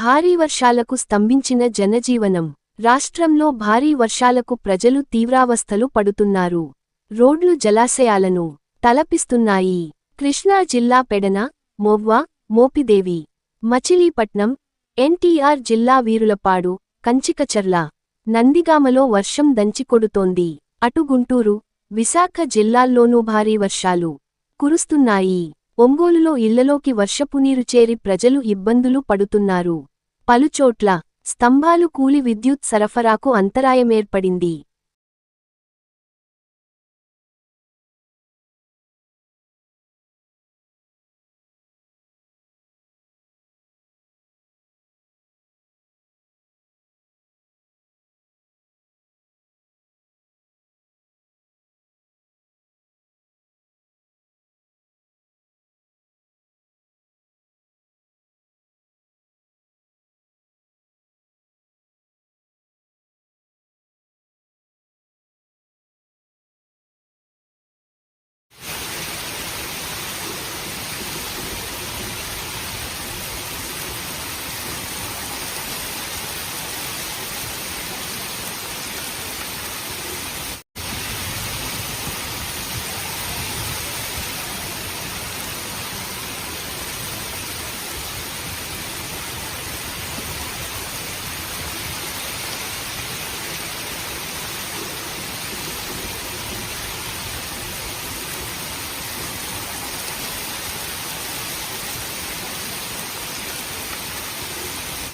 భారీ వర్షాలకు స్తంభించిన జనజీవనం. రాష్ట్రంలో భారీ వర్షాలకు ప్రజలు తీవ్రావస్థలు పడుతున్నారు. రోడ్లు జలాశయాలను తలపిస్తున్నాయి. కృష్ణా జిల్లా పెడన మొవ్వ మోపిదేవి. మచిలీపట్నం ఎన్టీఆర్ జిల్లా వీరులపాడు కంచికచర్ల. నందిగామలో వర్షం దంచికొడుతోంది అటు గుంటూరు విశాఖ జిల్లాల్లోనూ భారీ వర్షాలు కురుస్తున్నాయి. ఒంగోలులో ఇళ్ళలోకి వర్షపునీరు చేరి ప్రజలు ఇబ్బందులు పడుతున్నారు. పలుచోట్ల స్తంభాలు కూలి విద్యుత్ సరఫరాకు అంతరాయమేర్పడింది.